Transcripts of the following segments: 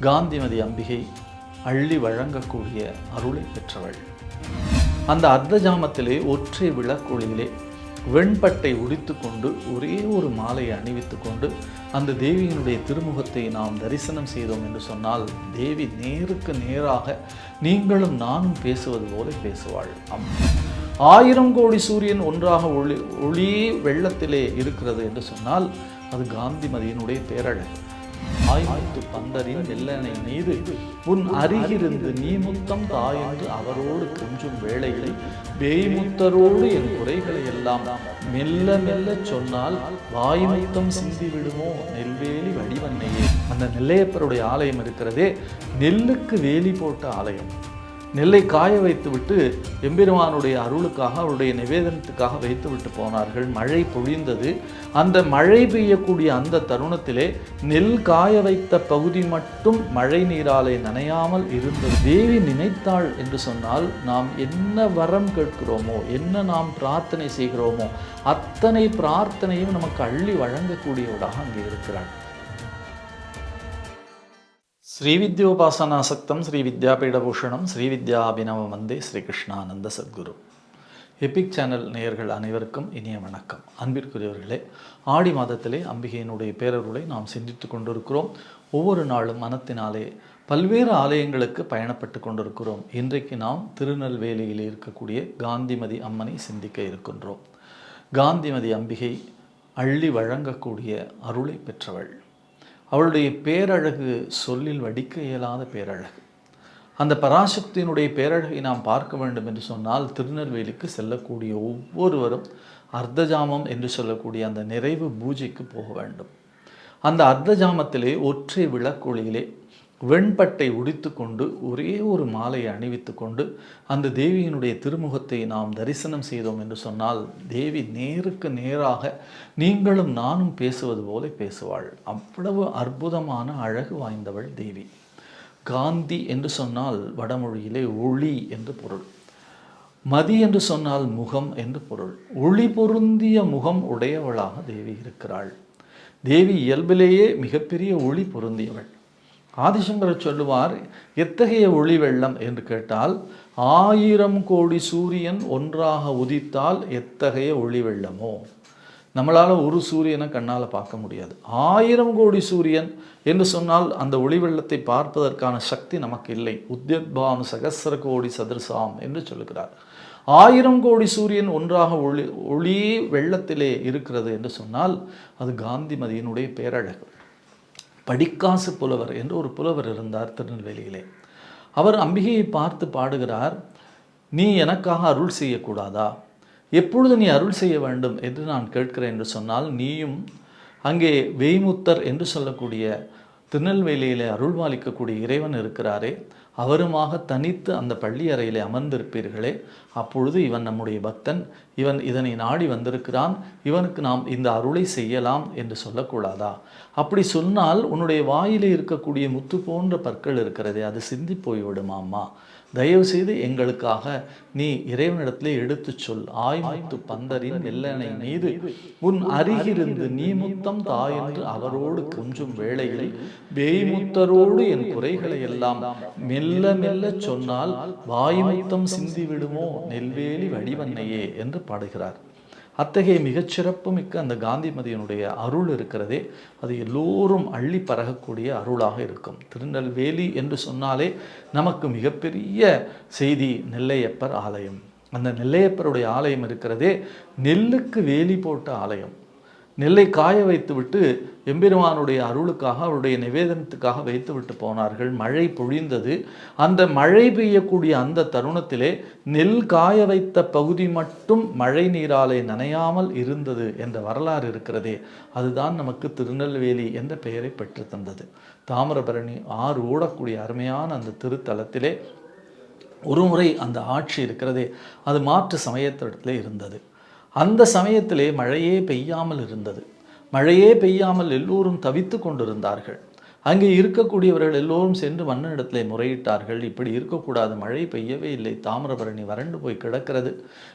காந்திமதி அம்பிகை அள்ளி வழங்கக்கூடிய அருளை பெற்றவள். அந்த அர்த்த ஜாமத்திலே ஒற்றை விளக்கொளியிலே வெண்பட்டை உடித்து கொண்டு ஒரே ஒரு மாலையை அணிவித்து கொண்டு அந்த தேவியினுடைய திருமுகத்தை நாம் தரிசனம் செய்தோம் என்று சொன்னால் தேவி நேருக்கு நேராக நீங்களும் நானும் பேசுவது போல பேசுவாள். அம். ஆயிரம் கோடி சூரியன் ஒன்றாக ஒளி ஒளி வெள்ளத்திலே இருக்கிறது என்று சொன்னால் அது காந்திமதியினுடைய பேரழகு. ஆய்முத்து பந்தரின் வெள்ளனை மீது உன் அருகிருந்து நீ முத்தம் தாயென்று அவரோடு கொஞ்சும் வேளையில் பேய்முத்தரோடு என் குறைகளை எல்லாம் மெல்ல மெல்ல சொன்னால் வாய்முத்தம் சிந்தி விடுமோ நெல்வேலி வடிவன்னையே. அந்த நெல்லையப்பருடைய ஆலயம் இருக்கிறதே நெல்லுக்கு வேலி போட்ட ஆலயம். நெல்லை காய வைத்துவிட்டு எம்பெருமானுடைய அருளுக்காக அவருடைய நிவேதனத்துக்காக வைத்து விட்டு போனார்கள். மழை பொழிந்தது. அந்த மழை பெய்யக்கூடிய அந்த தருணத்திலே நெல் காய வைத்த பகுதி மட்டும் மழை நீராலே நனையாமல் இருந்த தேவி நினைத்தாள் என்று சொன்னால் நாம் என்ன வரம் கேட்கிறோமோ என்ன நாம் பிரார்த்தனை செய்கிறோமோ அத்தனை பிரார்த்தனையும் நமக்கு அள்ளி வழங்கக்கூடியவளாக அங்கே இருக்கிறாள். ஸ்ரீவித்யோபாசனாசக்தம் ஸ்ரீ வித்யாபீடபூஷணம் ஸ்ரீ வித்யாபினவ வந்தே ஸ்ரீகிருஷ்ணானந்த சத்குரு. எபிக் சேனல் நேயர்கள் அனைவருக்கும் இனிய வணக்கம். அன்பிற்குரியவர்களே ஆடி மாதத்திலே அம்பிகையினுடைய பேரருளை நாம் சிந்தித்து கொண்டிருக்கிறோம். ஒவ்வொரு நாளும் மனத்தினாலே பல்வேறு ஆலயங்களுக்கு பயணப்பட்டு கொண்டிருக்கிறோம். இன்றைக்கு நாம் திருநெல்வேலியில் இருக்கக்கூடிய காந்திமதி அம்மனை சிந்திக்க இருக்கின்றோம். காந்திமதி அம்பிகை அள்ளி வழங்கக்கூடிய அருளை பெற்றவள். அவளுடைய பேரழகு சொல்லில் வடிக்க இயலாத பேரழகு. அந்த பராசக்தியினுடைய பேரழகை நாம் பார்க்க வேண்டும் என்று சொன்னால் திருநெல்வேலிக்கு செல்லக்கூடிய ஒவ்வொருவரும் அர்த்தஜாமம் என்று சொல்லக்கூடிய அந்த நிறைவு பூஜைக்கு போக வேண்டும். அந்த அர்த்தஜாமத்திலே ஒற்றை விளக்கொளியிலே வெண்பட்டை உடித்து கொண்டு ஒரே ஒரு மாலையை அணிவித்து கொண்டு அந்த தேவியினுடைய திருமுகத்தை நாம் தரிசனம் செய்தோம் என்று சொன்னால் தேவி நேருக்கு நேராக நீங்களும் நானும் பேசுவது போல பேசுவாள். அவ்வளவு அற்புதமான அழகு வாய்ந்தவள் தேவி. காந்தி என்று சொன்னால் வடமொழியிலே ஒளி என்று பொருள். மதி என்று சொன்னால் முகம் என்று பொருள். ஒளி பொருந்திய முகம் உடையவளாக தேவி இருக்கிறாள். தேவி இயல்பிலேயே மிகப்பெரிய ஒளி பொருந்தியவள். ஆதிசங்கரர் சொல்லுவார் எத்தகைய ஒளி வெள்ளம்? என்று கேட்டால் ஆயிரம் கோடி சூரியன் ஒன்றாக உதித்தால் எத்தகைய ஒளி வெள்ளமோ? நம்மளால் ஒரு சூரியனை கண்ணால் பார்க்க முடியாது. ஆயிரம் கோடி சூரியன் என்று சொன்னால் அந்த ஒளி வெள்ளத்தை பார்ப்பதற்கான சக்தி நமக்கு இல்லை. உத்யத்பானு சகசர கோடி சதுர்சாம் என்று சொல்லுகிறார். ஆயிரம் கோடி சூரியன் ஒன்றாக ஒளி ஒளி வெள்ளத்திலே இருக்கிறது என்று சொன்னால் அது காந்திமதியினுடைய பேரழகு. படிக்காசு புலவர் என்று ஒரு புலவர் இருந்தார் திருநெல்வேலியிலே. அவர் அம்பிகையை பார்த்து பாடுகிறார் நீ எனக்காக அருள் செய்யக்கூடாதா? எப்பொழுது நீ அருள் செய்ய வேண்டும் என்று நான் கேட்கிறேன் என்று சொன்னால் நீயும் அங்கே வெய்முத்தர் என்று சொல்லக்கூடிய திருநெல்வேலியிலே அருள்வாளிக்கக்கூடிய இறைவன் இருக்கிறாரே. அவருமாக தனித்து அந்த பள்ளி அறையிலே அமர்ந்திருப்பீர்களே அப்பொழுது இவன் நம்முடைய பக்தன். இவன் இதனை நாடி வந்திருக்கிறான். இவனுக்கு நாம் இந்த அருளை செய்யலாம் என்று சொல்லக்கூடாதா? அப்படி சொன்னால் உன்னுடைய வாயிலே இருக்கக்கூடிய முத்து போன்ற பற்கள் இருக்கிறதே அது சிந்தி போய்விடுமாம்மா? தயவு செய்து எங்களுக்காக நீ இறைவனிடத்திலே எடுத்துச் சொல். ஆய்முத்து பந்தரின் நெல்லனை மீது உன் அருகிருந்து நீ முத்தம் தாயென்று அவரோடு கொஞ்சம் வேளையில் பேய்முத்தரோடு என் குறைகளை எல்லாம் மெல்ல மெல்ல சொன்னால் வாய்முத்தம் சிந்தி விடுமோ நெல்வேலி வடிவன்னையே என்று பாடுகிறார். அத்தகைய மிகச்சிறப்பு மிக்க அந்த காந்திமதியினுடைய அருள் இருக்கிறதே அது எல்லோரும் அள்ளி பரகக்கூடிய அருளாக இருக்கும். திருநெல்வேலி என்று சொன்னாலே நமக்கு மிகப்பெரிய செய்தி நெல்லையப்பர் ஆலயம். அந்த நெல்லையப்பருடைய ஆலயம் இருக்கிறதே நெல்லுக்கு வேலி போட்ட ஆலயம். நெல்லை காய வைத்துவிட்டு எம்பெருமானுடைய அருளுக்காக அவருடைய நிவேதனத்துக்காக வைத்துவிட்டு போனார்கள். மழை பொழிந்தது. அந்த மழை பெய்யக்கூடிய அந்த தருணத்திலே நெல் காய வைத்த பகுதி மட்டும் மழை நீராலே நனையாமல் இருந்தது என்ற வரலாறு இருக்கிறதே. அதுதான் நமக்கு திருநெல்வேலி என்ற பெயரை பெற்று தந்தது தாமிரபரணி ஆறு ஓடக்கூடிய அருமையான அந்த திருத்தலத்திலே ஒரு முறை அந்த ஆட்சி இருக்கிறதே. அது மாற்று சமயத்திடத்திலே இருந்தது. அந்த சமயத்திலே மழையே பெய்யாமல் இருந்தது. மழையே பெய்யாமல் எல்லோரும் தவித்து கொண்டிருந்தார்கள். அங்கே இருக்கக்கூடியவர்கள் எல்லோரும் சென்று மன்னனிடத்திலே முறையிட்டார்கள். இப்படி இருக்கக்கூடாது. மழை பெய்யவே இல்லை. தாமிரபரணி வறண்டு போய் கிடக்கிறது.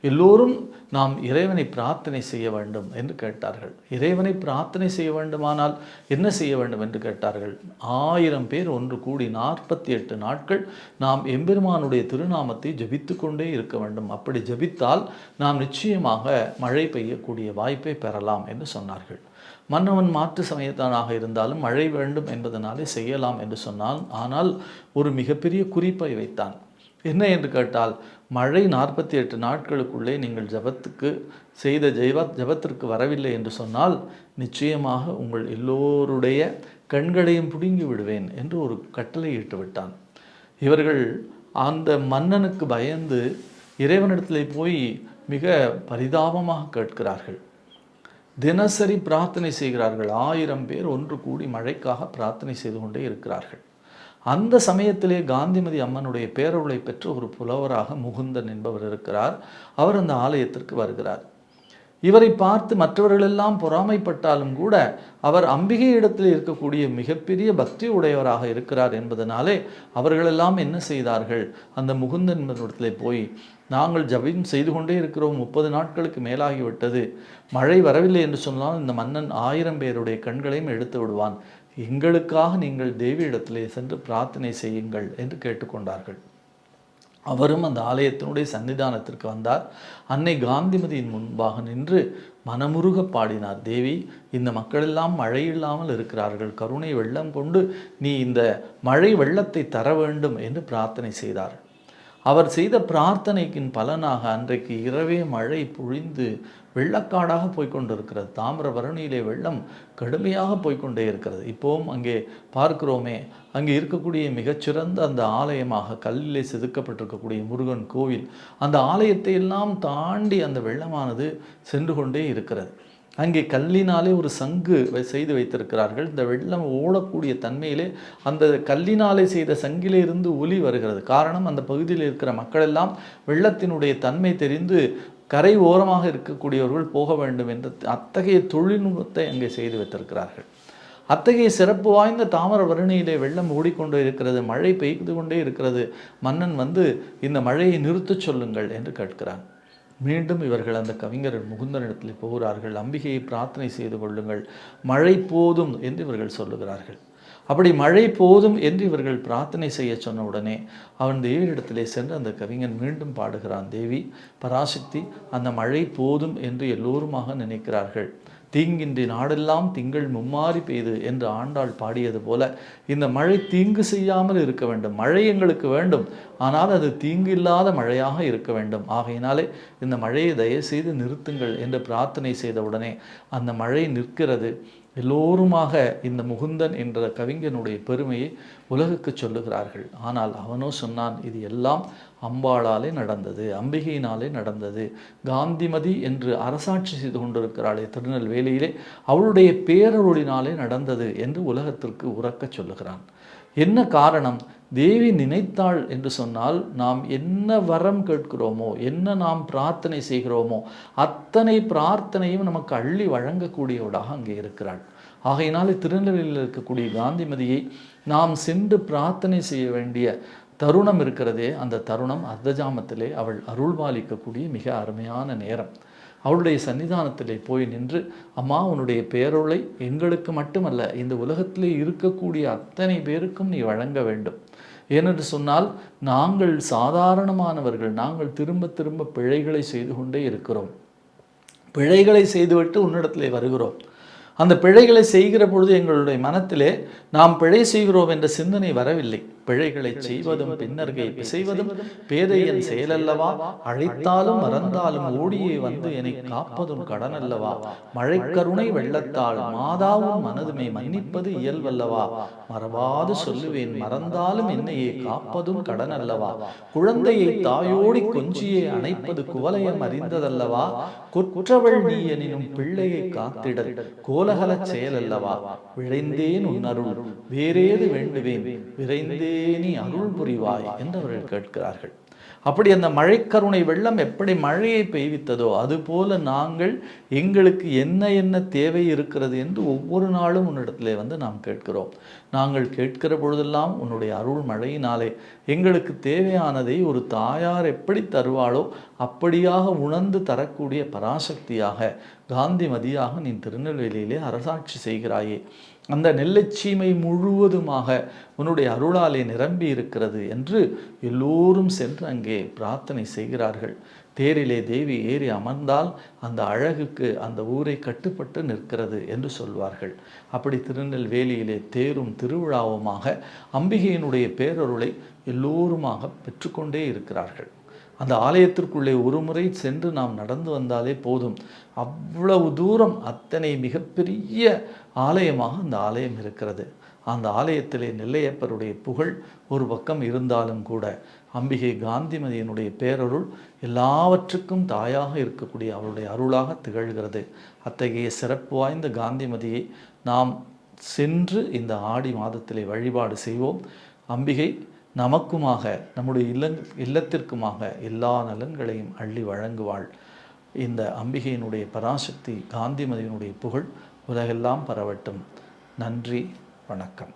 எல்லோரும் நாம் இறைவனை பிரார்த்தனை செய்ய வேண்டும் என்று கேட்டார்கள். இறைவனை பிரார்த்தனை செய்ய வேண்டுமானால் என்ன செய்ய வேண்டும் என்று கேட்டார்கள். ஆயிரம் பேர் ஒன்று கூடி நாற்பத்தி எட்டு நாட்கள் நாம் எம்பெருமானுடைய திருநாமத்தை ஜபித்து கொண்டே இருக்க வேண்டும். அப்படி ஜபித்தால் நாம் நிச்சயமாக மழை பெய்யக்கூடிய வாய்ப்பை பெறலாம் என்று சொன்னார்கள். மன்னவன் மாற்று சமயத்தானாக இருந்தாலும் மழை வேண்டும் என்பதனாலே செய்யலாம் என்று சொன்னான். ஆனால் ஒரு மிகப்பெரிய குறிப்பை வைத்தான். என்ன என்று கேட்டால் மழை நாற்பத்தி எட்டு நாட்களுக்குள்ளே நீங்கள் ஜபத்துக்கு செய்த ஜெய்வ ஜபத்திற்கு வரவில்லை என்று சொன்னால் நிச்சயமாக உங்கள் எல்லோருடைய கண்களையும் பிடுங்கி விடுவேன் என்று ஒரு கட்டளையிட்டு விட்டான் இவர்கள் அந்த மன்னனுக்கு பயந்து இறைவனிடத்தில் போய் மிக பரிதாபமாக கேட்கிறார்கள். தினசரி பிரார்த்தனை செய்கிறார்கள். ஆயிரம் பேர் ஒன்று கூடி மழைக்காக பிரார்த்தனை செய்து கொண்டே இருக்கிறார்கள். அந்த சமயத்திலே காந்திமதி அம்மனுடைய பேரருளை பெற்ற ஒரு புலவராக முகுந்தன் என்பவர் இருக்கிறார். அவர் அந்த ஆலயத்திற்கு வருகிறார். இவரை பார்த்து மற்றவர்களெல்லாம் பொறாமைப்பட்டாலும் கூட அவர் அம்பிகை இடத்தில் இருக்கக்கூடிய மிகப்பெரிய பக்தி உடையவராக இருக்கிறார் என்பதனாலே அவர்களெல்லாம் என்ன செய்தார்கள்? அந்த முகுந்தன் இடத்துல போய் நாங்கள் ஜபம் செய்து கொண்டே இருக்கிறோம். முப்பது நாட்களுக்கு மேலாகிவிட்டது. மழை வரவில்லை என்று சொன்னால் இந்த மன்னன் ஆயிரம் பேருடைய கண்களையும் எடுத்து விடுவான். எங்களுக்காக நீங்கள் தேவி இடத்திலே சென்று பிரார்த்தனை செய்யுங்கள் என்று கேட்டுக்கொண்டார்கள். அவரும் அந்த ஆலயத்தினுடைய சன்னிதானத்திற்கு வந்தார். அன்னை காந்திமதியின் முன்பாக நின்று மனமுருக பாடினார். தேவி இந்த மக்களெல்லாம் மழை இல்லாமல் இருக்கிறார்கள். கருணை வெள்ளம் கொண்டு நீ இந்த மழை வெள்ளத்தை தர வேண்டும் என்று பிரார்த்தனை செய்தார்கள். அவர் செய்த பிரார்த்தனைக்கின் பலனாக அன்றைக்கு இரவே மழை பொழிந்து வெள்ளக்காடாக போய்கொண்டிருக்கிறது தாமிரபரணியிலே வெள்ளம் கடுமையாக போய்கொண்டே இருக்கிறது. இப்போவும் அங்கே பார்க்கிறோமே அங்கே இருக்கக்கூடிய மிகச்சிறந்த அந்த ஆலயமாக கல்லிலே செதுக்கப்பட்டிருக்கக்கூடிய முருகன் கோவில் அந்த ஆலயத்தை எல்லாம் தாண்டி அந்த வெள்ளமானது சென்று கொண்டே இருக்கிறது. அங்கே கல்லினாலே ஒரு சங்கு செய்து வைத்திருக்கிறார்கள். இந்த வெள்ளம் ஓடக்கூடிய தன்மையிலே அந்த கல்லினாலே செய்த சங்கிலே இருந்து ஒலி வருகிறது. காரணம் அந்த பகுதியில் இருக்கிற மக்கள் எல்லாம் வெள்ளத்தினுடைய தன்மை தெரிந்து கரை ஓரமாக இருக்கக்கூடியவர்கள் போக வேண்டும் என்று அத்தகைய தொழில்நுட்பத்தை அங்கே செய்து வைத்திருக்கிறார்கள். அத்தகைய சிறப்பு வாய்ந்த தாமர வருணியிலே வெள்ளம் ஓடிக்கொண்டே இருக்கிறது மழை பெய்து கொண்டே இருக்கிறது. மன்னன் வந்து இந்த மழையை நிறுத்தச் சொல்லுங்கள் என்று கேட்கிறான். மீண்டும் இவர்கள் அந்த கவிஞர் முகுந்தனிடத்தில் போகிறார்கள். அம்பிகையை பிரார்த்தனை செய்து கொள்ளுங்கள். மழை போதும் என்று இவர்கள் சொல்லுகிறார்கள். அப்படி மழை போதும் என்று இவர்கள் பிரார்த்தனை செய்ய சொன்ன உடனே அவன் தேவியிடத்திலே சென்று அந்த கவிஞன் மீண்டும் பாடுகிறான். தேவி பராசக்தி அந்த மழை போதும் என்று எல்லோருமாக நினைக்கிறார்கள். தீங்கின்றி நாடெல்லாம் திங்கள் மும்மாறி பெய்து என்று ஆண்டாள் பாடியது போல இந்த மழை தீங்கு செய்யாமல் இருக்க வேண்டும். மழை எங்களுக்கு வேண்டும். ஆனால் அது தீங்கு இல்லாத மழையாக இருக்க வேண்டும். ஆகையினாலே இந்த மழையை தயவுசெய்து நிறுத்துங்கள் என்று பிரார்த்தனை செய்த உடனே அந்த மழை நிற்கிறது. எல்லோருமாக இந்த முகுந்தன் என்ற கவிஞனுடைய பெருமையை உலகுக்கு சொல்லுகிறார்கள். ஆனால் அவனோ சொன்னான் இது எல்லாம் அம்பாளாலே நடந்தது அம்பிகையினாலே நடந்தது. காந்திமதி என்று அரசாட்சி செய்து கொண்டிருக்கிறாளே திருநெல்வேலியிலே அவளுடைய பேரருளினாலே நடந்தது என்று உலகத்திற்கு உறக்கச் சொல்லுகிறான். என்ன காரணம்? தேவி நினைத்தாள் என்று சொன்னால் நாம் என்ன வரம் கேட்கிறோமோ என்ன நாம் பிரார்த்தனை செய்கிறோமோ அத்தனை பிரார்த்தனையும் நமக்கு அள்ளி வழங்கக்கூடியவளாக அங்கே இருக்கிறாள். ஆகையினாலே திருநெல்வேலியில் இருக்கக்கூடிய காந்திமதியை நாம் சென்று பிரார்த்தனை செய்ய வேண்டிய தருணம் இருக்கிறதே. அந்த தருணம் அர்த்தஜாமத்திலே அவள் அருள்பாலிக்கக்கூடிய மிக அருமையான நேரம். அவளுடைய சன்னிதானத்திலே போய் நின்று அம்மா உன்னுடைய பேரொளை எங்களுக்கு மட்டுமல்ல இந்த உலகத்திலே இருக்கக்கூடிய அத்தனை பேருக்கும் நீ வழங்க வேண்டும். ஏனென்று சொன்னால் நாங்கள் சாதாரணமானவர்கள் நாங்கள் திரும்ப திரும்ப பிழைகளை செய்து கொண்டே இருக்கிறோம். பிழைகளை செய்துவிட்டு உன்னிடத்திலே வருகிறோம். அந்த பிழைகளை செய்கிற பொழுது எங்களுடைய மனத்திலே நாம் பிழை செய்கிறோம் என்ற சிந்தனை வரவில்லை. பிழைகளை செய்வதும் பின்னர்கை பிசைவதும் பேதையன் செயலல்லவா? அழைத்தாலும் மறந்தாலும் ஓடியே வந்து என்னை காப்பதும் கடன் அல்லவா மழைக்கருணை வெள்ளத்தால் மாதாவும் மனதுமை மன்னிப்பது இயல்வல்லவா மறவாது சொல்லுவேன் மறந்தாலும் என்னையே காப்பதும் கடன் அல்லவா குழந்தையை தாயோடி கொஞ்சியே அணைப்பது குவலயம் அறிந்ததல்லவா? குற்றவள் நீ எனினும் பிள்ளையை காத்திடல். கோலகலச் செயலல்லவா? விழைந்தேன் உன் அருள். வேறேது வேண்டுவேன். விரைந்தே நீ அருள் புரிவாய் என்று அவர்கள் கேட்கிறார்கள். அப்படி அந்த மழைக்கருணை வெள்ளம் எப்படி மழையை பெய்வித்ததோ அதுபோல நாங்கள் எங்களுக்கு என்ன என்ன தேவை இருக்கிறது என்று ஒவ்வொரு நாளும் உன்னிடத்திலே வந்து நாம் கேட்கிறோம். நாங்கள் கேட்கிற பொழுதெல்லாம் உன்னுடைய அருள் மழையினாலே எங்களுக்கு தேவையானதை ஒரு தாயார் எப்படி தருவாளோ அப்படியாக உணர்ந்து தரக்கூடிய பராசக்தியாக காந்திமதியாக நீ திருநெல்வேலியிலே அரசாட்சி செய்கிறாயே. அந்த நெல்லைச்சீமை முழுவதுமாக உன்னுடைய அருளாலே நிரம்பி இருக்கிறது என்று எல்லோரும் சென்று அங்கே பிரார்த்தனை செய்கிறார்கள். தேரிலே தேவி ஏறி அமர்ந்தால் அந்த அழகுக்கு அந்த ஊரை கட்டுப்பட்டு நிற்கிறது என்று சொல்வார்கள். அப்படி திருநெல்வேலியிலே தேரும் திருவிழாவுமாக அம்பிகையினுடைய பேரருளை எல்லோருமாக பெற்றுக்கொண்டே இருக்கிறார்கள். அந்த ஆலயத்திற்குள்ளே ஒரு முறை சென்று நாம் நடந்து வந்தாலே போதும். அவ்வளவு தூரம் அத்தனை மிகப்பெரிய ஆலயமாக அந்த ஆலயம் இருக்கிறது. அந்த ஆலயத்திலே நெல்லையப்பருடைய புகழ் ஒரு பக்கம் இருந்தாலும் கூட அம்பிகை காந்திமதியினுடைய பேரருள் எல்லாவற்றுக்கும் தாயாக இருக்கக்கூடிய அவருடைய அருளாக திகழ்கிறது. அத்தகைய சிறப்பு வாய்ந்த காந்திமதியை நாம் சென்று இந்த ஆடி மாதத்திலே வழிபாடு செய்வோம். அம்பிகை நமக்குமாக நம்முடைய இல்லங் இல்லத்திற்குமாக எல்லா நலன்களையும் அள்ளி வழங்குவாள். இந்த அம்பிகையினுடைய பராசக்தி காந்திமதியினுடைய புகழ் உலகெல்லாம் பரவட்டும். நன்றி வணக்கம்.